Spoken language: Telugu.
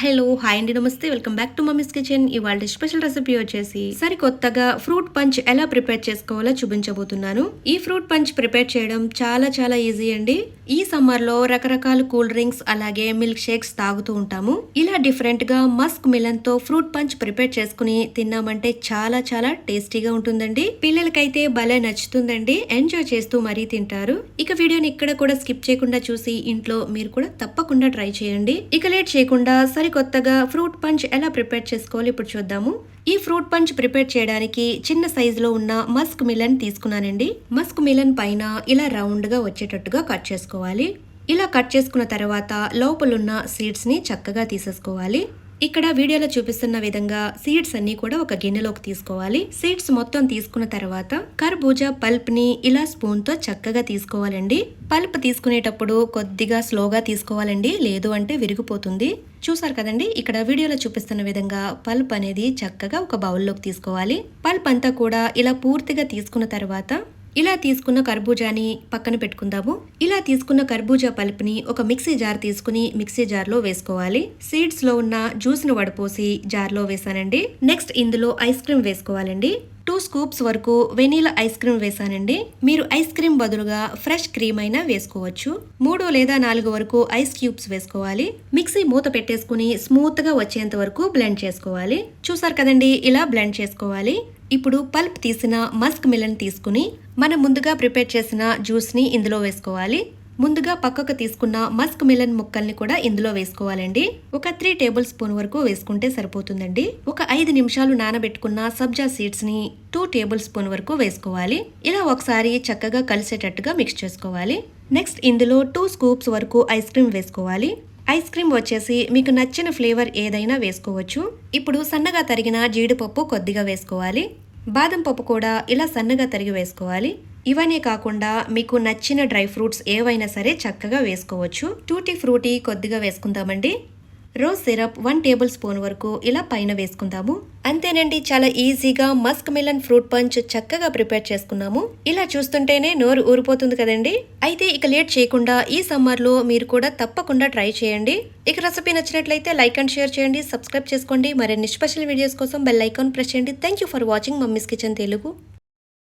హలో హాయ్ అండి నమస్తే. Welcome back to mummy's kitchen. ఇవాళ స్పెషల్ రెసిపీ వచ్చేసి సరికొత్తగా ఫ్రూట్ పంచ్ ఎలా ప్రిపేర్ చేసుకోవాలో చూపించబోతున్నాను. ఈ ఫ్రూట్ పంచ్ ప్రిపేర్ చేయడం చాలా చాలా ఈజీ అండి. ఈ సమ్మర్లో రకరకాల కూల్ డ్రింక్స్ అలాగే మిల్క్ షేక్స్ తాగుతూ ఉంటాము. ఇలా డిఫరెంట్గా మస్క్ మిలన్తో ఫ్రూట్ పంచ్ ప్రిపేర్ చేసుకుని తిన్నామంటే చాలా చాలా టేస్టీగా ఉంటుందండి. పిల్లలకైతే భలే నచ్చుతుందండి. ఎంజాయ్ చేస్తూ మరీ తింటారు. ఇక వీడియోని ఇక్కడ కూడా స్కిప్ చేయకుండా చూసి ఇంట్లో మీరు కూడా తప్పకుండా ట్రై చేయండి. ఇక లేట్ చేయకుండా కొత్తగా ఫ్రూట్ పంచ్ ఎలా ప్రిపేర్ చేసుకోవాలి ఇప్పుడు చూద్దాము. ఈ ఫ్రూట్ పంచ్ ప్రిపేర్ చేయడానికి చిన్న సైజులో ఉన్న మస్క్ మిలన్ తీసుకున్నానండి. మస్క్ మిలన్ పైన ఇలా రౌండ్గా వచ్చేటట్టుగా కట్ చేసుకోవాలి. ఇలా కట్ చేసుకున్న తర్వాత లోపలున్న సీడ్స్ని చక్కగా తీసేసుకోవాలి. ఇక్కడ వీడియోలో చూపిస్తున్న విధంగా సీడ్స్ అన్ని కూడా ఒక గిన్నెలోకి తీసుకోవాలి. సీడ్స్ మొత్తం తీసుకున్న తర్వాత కర్బూజా పల్ప్ని ఇలా స్పూన్తో చక్కగా తీసుకోవాలండి. పల్ప్ తీసుకునేటప్పుడు కొద్దిగా స్లోగా తీసుకోవాలండి. లేదు అంటే విరిగిపోతుంది. చూసారు కదండి? ఇక్కడ వీడియోలో చూపిస్తున్న విధంగా పల్ప్ అనేది చక్కగా ఒక బౌల్లోకి తీసుకోవాలి. పల్ప్ అంతా కూడా ఇలా పూర్తిగా తీసుకున్న తర్వాత ఇలా తీసుకున్న కర్బూజాని పక్కన పెట్టుకుందాము. ఇలా తీసుకున్న కర్బూజా పల్పుని ఒక మిక్సీ జార్ తీసుకుని మిక్సీ జార్లో వేసుకోవాలి. సీడ్స్లో ఉన్న జ్యూస్ను వడపోసి జార్లో వేసానండి. నెక్స్ట్ ఇందులో ఐస్ క్రీమ్ వేసుకోవాలండి. టూ స్కూప్స్ వరకు వెనీలా ఐస్ క్రీమ్ వేసానండి. మీరు ఐస్ క్రీమ్ బదులుగా ఫ్రెష్ క్రీమ్ అయినా వేసుకోవచ్చు. మూడు లేదా నాలుగు వరకు ఐస్ క్యూబ్స్ వేసుకోవాలి. మిక్సీ మూత పెట్టేసుకుని స్మూత్గా వచ్చేంత వరకు బ్లెండ్ చేసుకోవాలి. చూసారు కదండి ఇలా బ్లెండ్ చేసుకోవాలి. ఇప్పుడు పల్ప్ తీసిన మస్క్ మిలన్ తీసుకుని మనం ముందుగా ప్రిపేర్ చేసిన జ్యూస్ని ఇందులో వేసుకోవాలి. ముందుగా పక్కకు తీసుకున్న మస్క్ మిలన్ ముక్కల్ని కూడా ఇందులో వేసుకోవాలండి. ఒక త్రీ టేబుల్ స్పూన్ వరకు వేసుకుంటే సరిపోతుందండి. ఒక ఐదు నిమిషాలు నానబెట్టుకున్న సబ్జా సీడ్స్ని టూ టేబుల్ స్పూన్ వరకు వేసుకోవాలి. ఇలా ఒకసారి చక్కగా కలిసేటట్టుగా మిక్స్ చేసుకోవాలి. నెక్స్ట్ ఇందులో టూ స్కూప్స్ వరకు ఐస్ క్రీమ్ వేసుకోవాలి. ఐస్ క్రీమ్ వచ్చేసి మీకు నచ్చిన ఫ్లేవర్ ఏదైనా వేసుకోవచ్చు. ఇప్పుడు సన్నగా తరిగిన జీడిపప్పు కొద్దిగా వేసుకోవాలి. బాదం పప్పు కూడా ఇలా సన్నగా తరిగి వేసుకోవాలి. ఇవన్నీ కాకుండా మీకు నచ్చిన డ్రై ఫ్రూట్స్ ఏవైనా సరే చక్కగా వేసుకోవచ్చు. టూటీ ఫ్రూటీ కొద్దిగా వేసుకుందామండి. Rose syrup one tablespoon వరకు ఇలా పైన వేసుకుందాము. అంతేనండి చాలా ఈజీగా మస్క్ మిలన్ ఫ్రూట్ పంచ్ చక్కగా ప్రిపేర్ చేసుకున్నాము. ఇలా చూస్తుంటేనే నోరు ఊరిపోతుంది కదండి. అయితే ఇక లేట్ చేయకుండా ఈ సమ్మర్లో మీరు కూడా తప్పకుండా ట్రై చేయండి. ఇక రెసిపీ నచ్చినట్లయితే లైక్ అండ్ షేర్ చేయండి సబ్స్క్రైబ్ చేసుకోండి. మరిన్ని స్పెషల్ వీడియోస్ కోసం బెల్ ఐకాన్ ప్రెస్ చేయండి. Thank you for watching mummy's kitchen Telugu